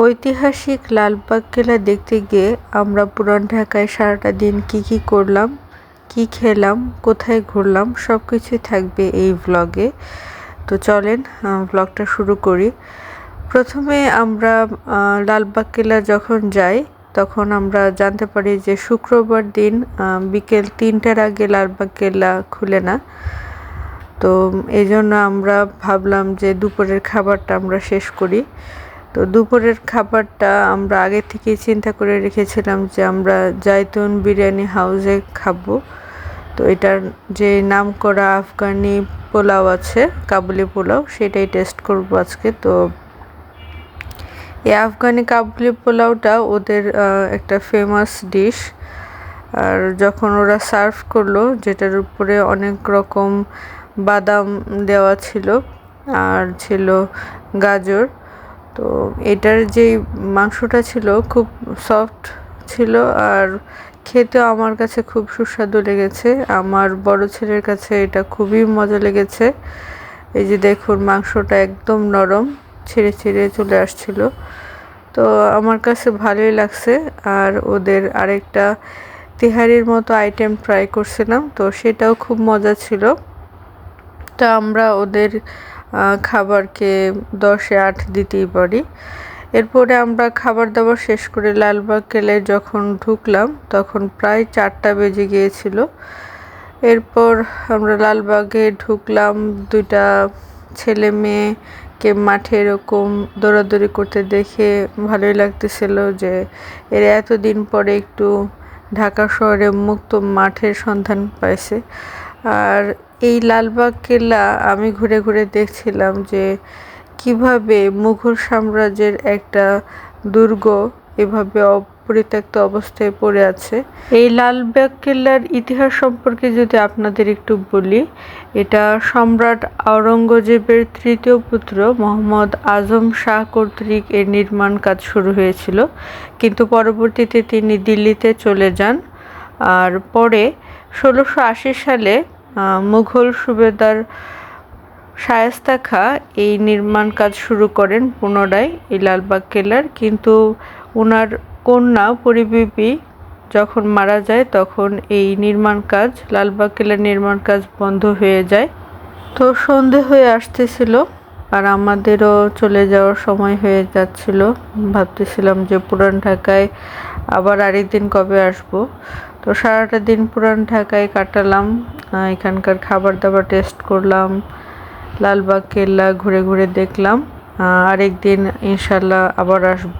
ঐতিহাসিক লালবাগ কেল্লা দেখতে গিয়ে আমরা পুরান ঢাকায় সারাটা দিন কি কি করলাম, কি খেলাম, কোথায় ঘুরলাম সব কিছুই থাকবে এই ভ্লগে তো চলেন ভ্লগটা শুরু করি। প্রথমে আমরা লালবাগ কেল্লা যখন যাই, তখন আমরা জানতে পারি যে শুক্রবার দিন বিকেল তিনটার আগে লালবাগ কেল্লা খুলে না। তো এই জন্য আমরা ভাবলাম যে দুপুরের খাবারটা আমরা শেষ করি। তো দুপুরের খাবারটা আমরা আগে থেকেই চিন্তা করে রেখেছিলাম যে আমরা জাইতুন বিরিয়ানি হাউসে খাব। তো এটার যে নাম করা আফগানি পোলাও আছে, কাবুলি পোলাও, সেটাই টেস্ট করব আজকে। তো এই আফগানি কাবুলি পোলাওটা ওদের একটা ফেমাস ডিশ আর যখন ওরা সার্ভ করল, যেটার উপরে অনেক রকম বাদাম দেওয়া ছিল, আর ছিল গাজর। তো এটার যে মাংসটা ছিল খুব সফট ছিল আর খেতেও আমার কাছে খুব সুস্বাদু লেগেছে। আমার বড় ছেলের কাছে এটা খুবই মজা লেগেছে। এই যে দেখুন মাংসটা একদম নরম, ছিঁড়ে ছিঁড়ে চলে আসছিল। তো আমার কাছে ভালোই লাগছে আর ওদের আরেকটা তিহারির মতো আইটেম ট্রাই করছিলাম, তো সেটাও খুব মজা ছিল। তা আমরা ওদের খাবারকে দশে আট দিতেই পারি। এরপরে আমরা খাবার দাবার শেষ করে লালবাগ গেলে যখন ঢুকলাম, তখন প্রায় চারটা বেজে গিয়েছিল। এরপর আমরা লালবাগে ঢুকলাম, দুইটা ছেলে মেয়েকে মাঠে এরকম দৌড়াদৌড়ি করতে দেখে ভালোই লাগতেছিল যে এর এতদিন পরে একটু ঢাকা শহরে মুক্ত মাঠের সন্ধান পাইছে। আর এই লালবাগ কেল্লা আমি ঘুরে ঘুরে দেখছিলাম যে কীভাবে মুঘল সাম্রাজ্যের একটা দুর্গ এভাবে অপরিত্যক্ত অবস্থায় পড়ে আছে। এই লালবাগ কেল্লার ইতিহাস সম্পর্কে যদি আপনাদের একটু বলি, এটা সম্রাট আওরঙ্গজেবের তৃতীয় পুত্র মোহাম্মদ আজম শাহ কর্তৃক এর নির্মাণ কাজ শুরু হয়েছিল। কিন্তু পরবর্তীতে তিনি দিল্লিতে চলে যান। আর পরে ষোলোশো সালে মুঘল সুবেদার শায়েস্তা খা এই নির্মাণ কাজ শুরু করেন পুনরায় এই লালবাগ কেল্লার কিন্তু ওনার কন্যা পরিবিপি যখন মারা যায়, তখন এই নির্মাণ কাজ লালবাগ কেল্লার নির্মাণ কাজ বন্ধ হয়ে যায়। তো সন্ধে হয়ে আসতেছিল আর আমাদেরও চলে যাওয়ার সময় হয়ে যাচ্ছিল। ভাবতেছিলাম যে পুরান ঢাকায় আবার আরেক দিন কবে আসব? তো সারাটা দিন পুরান ঢাকায় কাটালাম এখানকার খাবার দাবার টেস্ট করলাম, লালবাগ, কেল্লা ঘুরে ঘুরে দেখলাম আরেকদিন ইনশাল্লাহ আবার আসব।